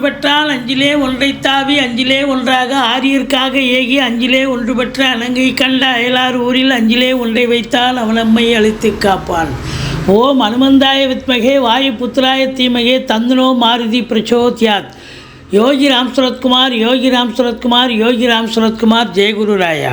பெற்றால் அஞ்சிலே ஒன்றை தாவி அஞ்சிலே ஒன்றாக ஆரியர்க்காக ஏகி அஞ்சிலே ஒன்று பெற்ற அணங்கை கண்ட அயலார் ஊரில் அஞ்சிலே ஒன்றை வைத்தால் அவன் நம்மை அழித்து காப்பான். ஓம் அனுமந்தாய வித்மகே வாயு புத்திராய தீமகே தந்தனோ மாருதி பிரச்சோத்யாத். யோகி ராம் சுரத்குமார் யோகி ராம் சுரத்குமார் யோகி ராம் சுரத்குமார் ஜெயகுரு ராயா.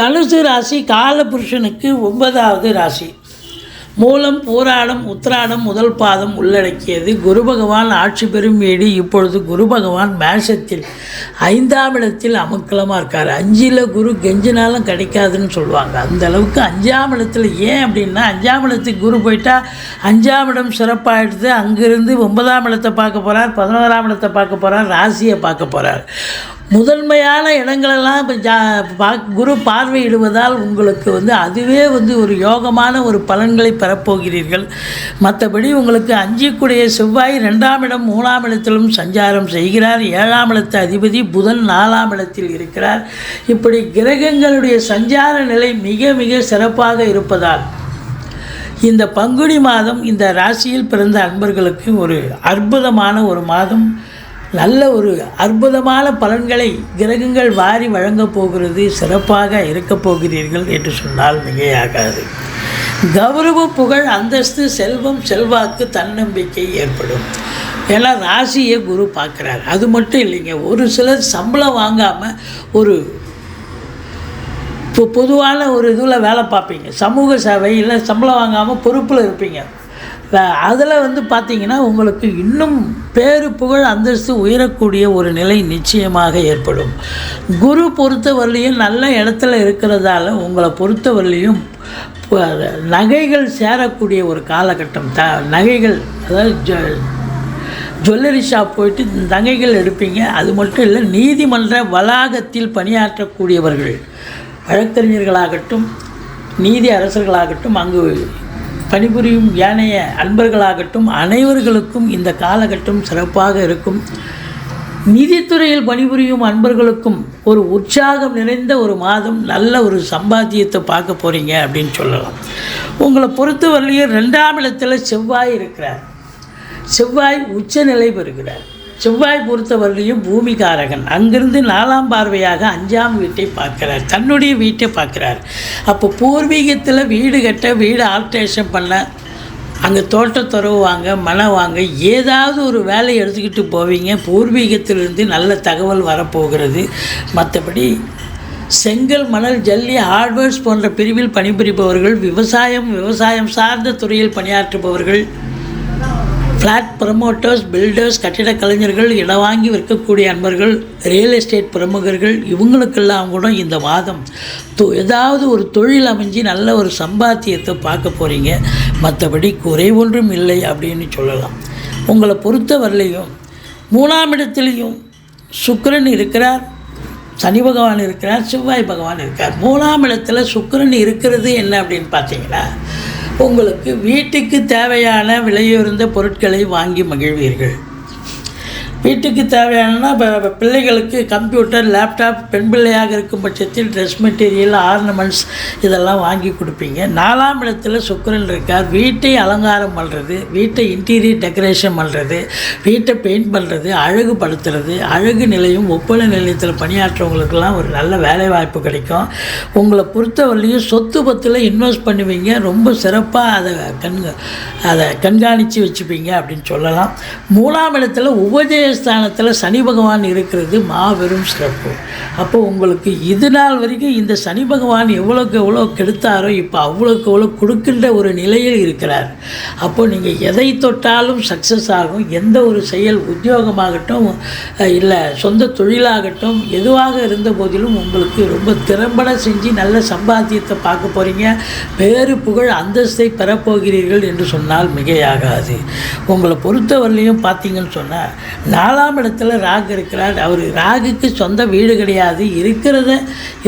தனுசு ராசி காலபுருஷனுக்கு ஒன்பதாவது ராசி. மூலம் போராடம் உத்திராடம் முதல் பாதம் உள்ளடக்கியது. குரு பகவான் ஆட்சி பெறும் ஏடி இப்பொழுது குரு பகவான் மேஷத்தில் ஐந்தாம் இடத்தில் அமுக்கலமாக இருக்கார். அஞ்சில் குரு கெஞ்சினாலும் கிடைக்காதுன்னு சொல்லுவாங்க. அந்த அளவுக்கு அஞ்சாம் இடத்துல ஏன் அப்படின்னா அஞ்சாம் இடத்துக்கு குரு போயிட்டா அஞ்சாம் இடம் சிறப்பாகிடுது அங்கிருந்து ஒன்பதாம் இடத்தை பார்க்க போகிறார் பதினோராம் இடத்தை பார்க்க போகிறார் ராசியை பார்க்க போகிறார் முதன்மையான இடங்களெல்லாம் இப்போ ஜா பா குரு பார்வையிடுவதால் உங்களுக்கு வந்து அதுவே வந்து ஒரு யோகமான ஒரு பலன்களை பெறப்போகிறீர்கள். மற்றபடி உங்களுக்கு அஞ்சிக்குடைய செவ்வாய் ரெண்டாம் இடம் மூணாம் இடத்திலும் சஞ்சாரம் செய்கிறார். ஏழாம் இடத்து அதிபதி புதன் நாலாம் இடத்தில் இருக்கிறார். இப்படி கிரகங்களுடைய சஞ்சார நிலை மிக மிக சிறப்பாக இருப்பதால் இந்த பங்குனி மாதம் இந்த ராசியில் பிறந்த அன்பர்களுக்கு ஒரு அற்புதமான ஒரு மாதம். நல்ல ஒரு அற்புதமான பலன்களை கிரகங்கள் வாரி வழங்கப் போகிறது சிறப்பாக இருக்கப் போகிறீர்கள் என்று சொன்னால் மிகையாகாது. கௌரவ புகழ் அந்தஸ்து செல்வம் செல்வாக்கு தன்னம்பிக்கை ஏற்படும். ஏன்னா ராசியை குரு பார்க்குறாரு. அது மட்டும் இல்லைங்க ஒரு சிலர் சம்பளம் வாங்காமல் ஒரு இப்போ பொதுவான ஒரு இதில் வேலை பார்ப்பீங்க. சமூக சேவை இல்லை சம்பளம் வாங்காமல் பொறுப்பில் இருப்பீங்க. அதில் வந்து பார்த்திங்கன்னா உங்களுக்கு இன்னும் பேரு புகழ் அந்தஸ்து உயரக்கூடிய ஒரு நிலை நிச்சயமாக ஏற்படும். குரு பொறுத்தவரையிலையும் நல்ல இடத்துல இருக்கிறதால உங்களை பொறுத்தவரையிலையும் நகைகள் சேரக்கூடிய ஒரு காலகட்டம். த நகைகள் அதாவது ஜ- ஜுவல்லரி ஷாப் போயிட்டு நகைகள் எடுப்பீங்க. அது மட்டும் இல்லை நீதிமன்ற வளாகத்தில் பணியாற்றக்கூடியவர்கள் வழக்கறிஞர்களாகட்டும் நீதி அரசர்களாகட்டும் அங்கு பணிபுரியும் ஏனைய அன்பர்களாகட்டும் அனைவர்களுக்கும் இந்த காலகட்டம் சிறப்பாக இருக்கும். நிதித்துறையில் பணிபுரியும் அன்பர்களுக்கும் ஒரு உற்சாகம் நிறைந்த ஒரு மாதம் நல்ல ஒரு சம்பாத்தியத்தை பார்க்க போகிறீங்க அப்படின்னு சொல்லலாம். உங்களை பொறுத்தவரையிலையும் ரெண்டாம் இடத்துல செவ்வாய் இருக்கிறார். செவ்வாய் உச்சநிலை பெறுகிறார். செவ்வாய் பொறுத்தவர்களையும் பூமிகாரகன். அங்கிருந்து நாலாம் பார்வையாக அஞ்சாம் வீட்டை பார்க்கிறார். தன்னுடைய வீட்டை பார்க்கிறார். அப்போ பூர்வீகத்தில் வீடு கட்ட வீடு ஆல்ட்ரேஷன் பண்ண அங்கே தோட்டத்துறவு வாங்க மனம் வாங்க ஏதாவது ஒரு வேலையை எடுத்துக்கிட்டு போவீங்க. பூர்வீகத்திலிருந்து நல்ல தகவல் வரப்போகிறது. மற்றபடி செங்கல் மணல் ஜல்லி ஹார்ட்வேர்ஸ் போன்ற பிரிவில் பணிபுரிபவர்கள் விவசாயம் விவசாயம் சார்ந்த துறையில் பணியாற்றுபவர்கள் ஃப்ளாட் ப்ரமோட்டர்ஸ் பில்டர்ஸ் கட்டிட கலைஞர்கள் இடம் வாங்கி விற்கக்கூடிய அன்பர்கள் ரியல் எஸ்டேட் பிரமுகர்கள் இவங்களுக்கெல்லாம் கூட இந்த மாதம் தொ- ஏதாவது ஒரு தொழில் அமைஞ்சு நல்ல ஒரு சம்பாத்தியத்தை பார்க்க போகிறீங்க மற்றபடி குறை ஒன்றும் இல்லை அப்படின்னு சொல்லலாம். உங்களை பொறுத்தவரையிலையும் மூணாம் இடத்துலையும் சுக்கரன் இருக்கிறார் சனி பகவான் இருக்கிறார் செவ்வாய் பகவான் இருக்கார் மூணாம் இடத்துல சுக்கரன் இருக்கிறது என்ன அப்படின்னு பார்த்தீங்கன்னா உங்களுக்கு வீட்டுக்கு தேவையான விலையுயர்ந்த பொருட்களை வாங்கி மகிழ்வீர்கள். வீட்டுக்கு தேவையானனா இப்போ பிள்ளைகளுக்கு கம்ப்யூட்டர் லேப்டாப் பெண் பிள்ளையாக இருக்கும் பட்சத்தில் ட்ரெஸ் மெட்டீரியல் ஆர்னமெண்ட்ஸ் இதெல்லாம் வாங்கி கொடுப்பீங்க. நாலாம் இடத்துல சுக்கரன் இருக்கார். வீட்டை அலங்காரம் பண்ணுறது வீட்டை இன்டீரியர் டெக்கரேஷன் பண்ணுறது வீட்டை பெயிண்ட் பண்ணுறது அழகுபடுத்துறது அழகு நிலையம் ஒப்பனை நிலையத்தில் பணியாற்றவங்களுக்கெல்லாம் ஒரு நல்ல வேலைவாய்ப்பு கிடைக்கும். உங்களை பொறுத்தவரையிலையும் சொத்து பத்தில் இன்வெஸ்ட் பண்ணுவீங்க. ரொம்ப சிறப்பாக அதை கண் அதை கண்காணித்து வச்சுப்பீங்க அப்படின்னு சொல்லலாம். மூணாம் இடத்துல உபதேச சனி பகவான் இருக்கிறது மாபெரும் சிறப்பு. அப்போ உங்களுக்கு இது நாள் வரைக்கும் இந்த சனி பகவான் எவ்வளோக்கு எவ்வளோ கெடுத்தாரோ இப்போ அவ்வளோக்கு எவ்வளோ கொடுக்கின்ற ஒரு நிலையில் இருக்கிறார். அப்போ நீங்கள் எதை தொட்டாலும் சக்ஸஸ் ஆகும். எந்த ஒரு செயல் உத்தியோகமாகட்டும் இல்லை சொந்த தொழிலாகட்டும் எதுவாக இருந்த போதிலும் உங்களுக்கு ரொம்ப திறம்பட செஞ்சு நல்ல சம்பாத்தியத்தை பார்க்க போகிறீங்க வேறு புகழ் அந்தஸ்தை பெறப்போகிறீர்கள் என்று சொன்னால் மிகையாகாது. உங்களை பொறுத்தவரையிலையும் பார்த்தீங்கன்னு சொன்னால் நாலாம் இடத்துல ராகு இருக்கிறார். அவர் ராகுக்கு சொந்த வீடு கிடையாது. இருக்கிறத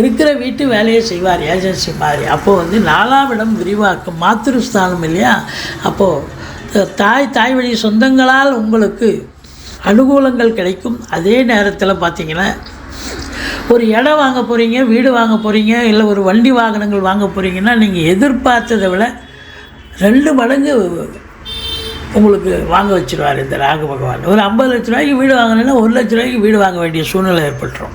இருக்கிற வீட்டு வேலையை செய்வார் ஏஜென்சி மாதிரி அப்போது வந்து நாலாம் இடம் விரிவாக்கம் மாத்திருஸ்தானம் இல்லையா? அப்போது தாய் தாய் வழி சொந்தங்களால் உங்களுக்கு அனுகூலங்கள் கிடைக்கும். அதே நேரத்தில் பார்த்தீங்கன்னா ஒரு இடம் வாங்க போகிறீங்க வீடு வாங்க போகிறீங்க இல்லை ஒரு வண்டி வாகனங்கள் வாங்க போகிறீங்கன்னா நீங்கள் எதிர்பார்த்ததை விட ரெண்டு மடங்கு உங்களுக்கு வாங்க வச்சிருவார் இந்த ராகு பகவான். ஒரு ஐம்பது லட்ச ரூபாய்க்கு வீடு வாங்கினா ஒரு லட்ச ரூபாய்க்கு வீடு வாங்க வேண்டிய சூழ்நிலை ஏற்பட்டுரும்.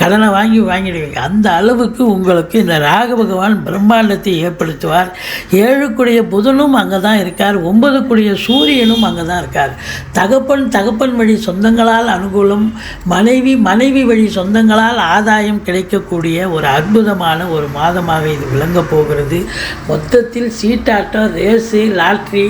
கடனை வாங்கி வாங்கிடுவீங்க. அந்த அளவுக்கு உங்களுக்கு இந்த ராகு பகவான் பிரம்மாண்டத்தை ஏற்படுத்துவார். ஏழுக்குடைய புதனும் அங்கே தான் இருக்கார் ஒன்பதுக்குடைய சூரியனும் அங்கே தான் இருக்கார். தகப்பன் தகப்பன் வழி சொந்தங்களால் அனுகூலம் மனைவி மனைவி வழி சொந்தங்களால் ஆதாயம் கிடைக்கக்கூடிய ஒரு அற்புதமான ஒரு மாதமாக இது விளங்கப் போகிறது. மொத்தத்தில் சீட்டாட்டம் ரேஸு லாட்ரி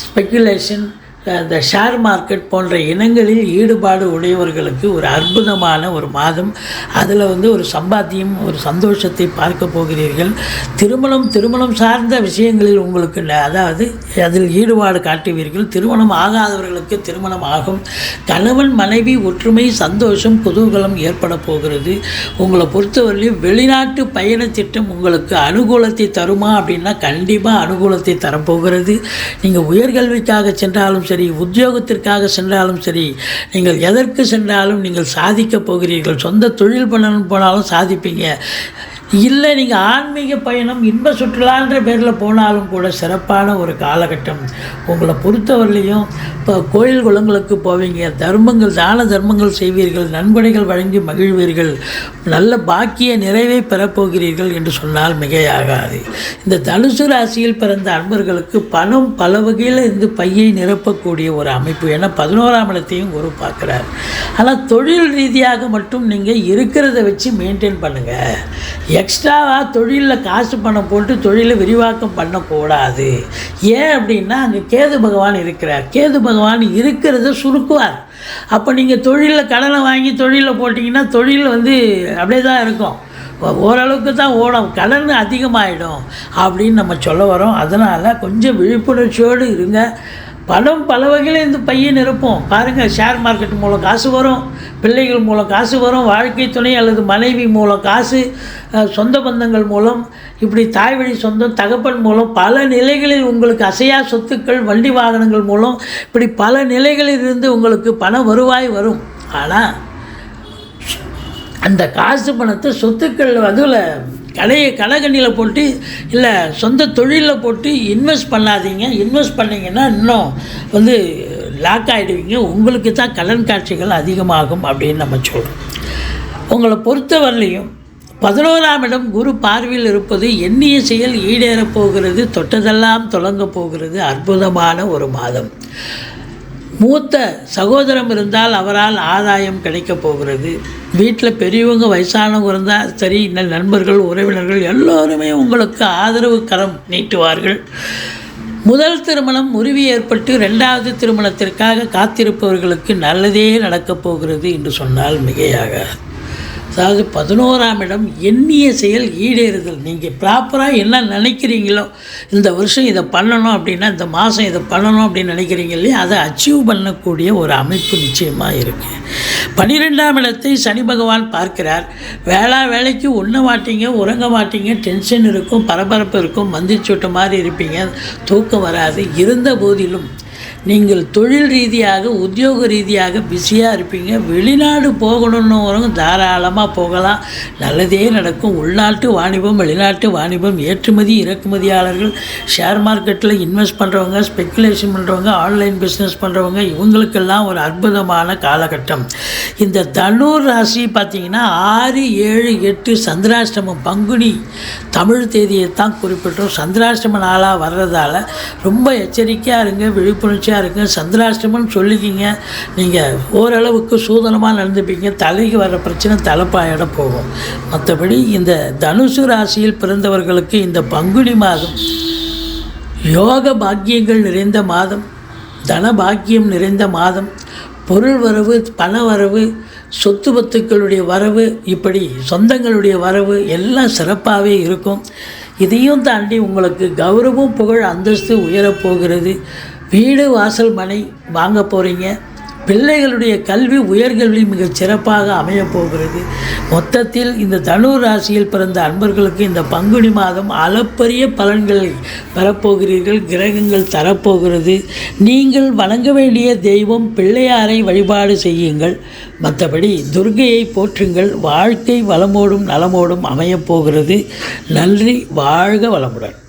ஸ்பெக்குலேஷன் இந்த ஷேர் மார்க்கெட் போன்ற இனங்களில் ஈடுபாடு உடையவர்களுக்கு ஒரு அற்புதமான ஒரு மாதம். அதில் வந்து ஒரு சம்பாத்தியம் ஒரு சந்தோஷத்தை பார்க்க போகிறீர்கள். திருமணம் திருமணம் சார்ந்த விஷயங்களில் உங்களுக்கு ந- அதாவது அதில் ஈடுபாடு காட்டுவீர்கள். திருமணம் ஆகாதவர்களுக்கு திருமணம் ஆகும். கணவன் மனைவி ஒற்றுமை சந்தோஷம் குதூகலம் ஏற்பட போகிறது. உங்களை பொறுத்தவரையிலும் வெளிநாட்டு பயண திட்டம் உங்களுக்கு அனுகூலத்தை தருமா அப்படின்னா கண்டிப்பாக அனுகூலத்தை தரப்போகிறது. நீங்கள் உயர்கல்விக்காக சென்றாலும் சரி உத்தியோகத்திற்காக சென்றாலும் சரி நீங்கள் எதற்கு சென்றாலும் நீங்கள் சாதிக்கப் போகிறீர்கள் சொந்த தொழில் பண்ணணும் போனாலும் சாதிப்பீங்க. இல்லை நீங்கள் ஆன்மீக பயணம் இன்ப சுற்றுலான்ற பேரில் போனாலும் கூட சிறப்பான ஒரு காலகட்டம். உங்களை பொறுத்தவரையிலையும் இப்போ கோயில் குளங்களுக்கு போவீங்க தர்மங்கள் தான தர்மங்கள் செய்வீர்கள் நன்கொடைகள் வழங்கி மகிழ்வீர்கள் நல்ல பாக்கிய நிறைவை பெறப்போகிறீர்கள் என்று சொன்னால் மிகையாகாது. இந்த தனுசு ராசியில் பிறந்த அன்பர்களுக்கு பணம் பல வகையில் இருந்து பையை நிரப்பக்கூடிய ஒரு அமைப்பு. ஏன்னா பதினோராம் இடத்தையும் குரு பார்க்குறார். ஆனால் தொழில் ரீதியாக மட்டும் நீங்கள் இருக்கிறத வச்சு மெயின்டைன் பண்ணுங்கள் எக்ஸ்ட்ராவாக தொழிலில் காசு பணம் போட்டு தொழிலை விரிவாக்கம் பண்ணக்கூடாது ஏன் அப்படின்னா அங்கே கேது பகவான் இருக்கிறார். கேது பகவான் இருக்கிறத சுருக்குவார். அப்போ நீங்கள் தொழிலில் கடனை வாங்கி தொழிலில் போட்டிங்கன்னா தொழில் வந்து அப்படியே தான் இருக்கும். ஓரளவுக்கு தான் ஓடும். கடன் அதிகமாகிடும் அப்படின்னு நம்ம சொல்ல வரோம். அதனால் கொஞ்சம் விழிப்புணர்ச்சியோடு இருங்க. பணம் பல வகையில் இந்த பையன் நிரப்போம் பாருங்கள் ஷேர் மார்க்கெட் மூலம் காசு வரும் பிள்ளைகள் மூலம் காசு வரும் வாழ்க்கை துணை அல்லது மனைவி மூலம் காசு சொந்த பந்தங்கள் மூலம் இப்படி தாய் வழி சொந்தம் தகப்பன் மூலம் பல நிலைகளில் உங்களுக்கு அசையா சொத்துக்கள் வண்டி வாகனங்கள் மூலம் இப்படி பல நிலைகளில் இருந்து உங்களுக்கு பண வருவாய் வரும். ஆனால் அந்த காசு பணத்தை சொத்துக்கள் அதில் கலையை கடைக்கண்ணியில் போட்டு இல்லை சொந்த தொழிலில் போட்டு இன்வெஸ்ட் பண்ணாதீங்க. இன்வெஸ்ட் பண்ணிங்கன்னா இன்னும் வந்து லாக் ஆகிடுவீங்க உங்களுக்கு தான் கடன் காட்சிகள் அதிகமாகும் அப்படின்னு நம்ம சொல்கிறோம் உங்களை பொறுத்தவரையிலையும் பதினோராம் இடம் குரு பார்வையில் இருப்பது எண்ணிய செயல் ஈடேறப் போகிறது தொட்டதெல்லாம் தொடங்க போகிறது அற்புதமான ஒரு மாதம். மூத்த சகோதரம் இருந்தால் அவரால் ஆதாயம் கிடைக்கப் போகிறது. வீட்டில் பெரியவங்க வயசானவங்க இருந்தால் சரி இந்த நண்பர்கள் உறவினர்கள் எல்லோருமே உங்களுக்கு ஆதரவு கரம் நீட்டுவார்கள். முதல் திருமணம் முறிவு ஏற்பட்டு ரெண்டாவது திருமணத்திற்காக காத்திருப்பவர்களுக்கு நல்லதே நடக்கப் போகிறது என்று சொன்னால் மிகையாக. அதாவது பதினோராம் இடம் எண்ணிய செயல் ஈடேறுதல். நீங்கள் ப்ராப்பராக என்ன நினைக்கிறீங்களோ இந்த வருஷம் இதை பண்ணணும் அப்படின்னா இந்த மாதம் இதை பண்ணணும் அப்படின்னு நினைக்கிறீங்க இல்லையா? அதை அச்சீவ் பண்ணக்கூடிய ஒரு அமைப்பு நிச்சயமாக இருக்குது பன்னிரெண்டாம் இடத்தை சனி பகவான் பார்க்கிறார். வேளா வேலைக்கு உண்ண மாட்டீங்க உறங்க மாட்டீங்க டென்ஷன் இருக்கும் பரபரப்பு இருக்கும் மந்திச்சூட்ட மாதிரி இருப்பீங்க தூக்கம் வராது. இருந்த போதிலும் நீங்கள் தொழில் ரீதியாக உத்தியோக ரீதியாக பிஸியாக இருப்பீங்க. வெளிநாடு போகணுன்னு தாராளமாக போகலாம். நல்லதே நடக்கும். உள்நாட்டு வாணிபம் வெளிநாட்டு வாணிபம் ஏற்றுமதி இறக்குமதியாளர்கள் ஷேர் மார்க்கெட்டில் இன்வெஸ்ட் பண்ணுறவங்க ஸ்பெக்குலேஷன் பண்ணுறவங்க ஆன்லைன் பிஸ்னஸ் பண்ணுறவங்க இவங்களுக்கெல்லாம் ஒரு அற்புதமான காலகட்டம். இந்த தனுர் ராசி பார்த்தீங்கன்னா ஆறு ஏழு எட்டு சந்திராஷ்டமம் பங்குனி தமிழ் தேதியை தான் குறிப்பிட்டோம். சந்திராஷ்டம நாளாக வர்றதால ரொம்ப எச்சரிக்கையாக இருங்க. விழிப்புணர்ச்சி மகிழ்ச்சியாக இருக்குங்க சந்திராஷ்டமம்னு சொல்லிக்கிங்க. நீங்கள் ஓரளவுக்கு சூதனமாக நடந்துப்பீங்க. தலைக்கு வர பிரச்சனை தலைப்பாயிட போகும். மற்றபடி இந்த தனுசு ராசியில் பிறந்தவர்களுக்கு இந்த பங்குனி மாதம் யோக பாக்கியங்கள் நிறைந்த மாதம் தன பாக்கியம் நிறைந்த மாதம் பொருள் வரவு பண வரவு சொத்து பத்துக்களுடைய வரவு இப்படி சொந்தங்களுடைய வரவு எல்லாம் சிறப்பாகவே இருக்கும். இதையும் தாண்டி உங்களுக்கு கௌரவம் புகழ் அந்தஸ்து உயரப் போகிறது. வீடு வாசல் மனை வாங்க போகிறீங்க பிள்ளைகளுடைய கல்வி உயர்கல்வி மிக சிறப்பாக அமையப்போகிறது மொத்தத்தில் இந்த தனு ராசியில் பிறந்த அன்பர்களுக்கு இந்த பங்குனி மாதம் அளப்பரிய பலன்களை பெறப்போகிறீர்கள் கிரகங்கள் தரப்போகிறது. நீங்கள் வணங்க வேண்டிய தெய்வம் பிள்ளையாரை வழிபாடு செய்யுங்கள். மற்றபடி துர்கையை போற்றுங்கள். வாழ்க்கை வளமோடும் நலமோடும் அமையப் போகிறது. நன்றி வாழ்க வளமுடன்.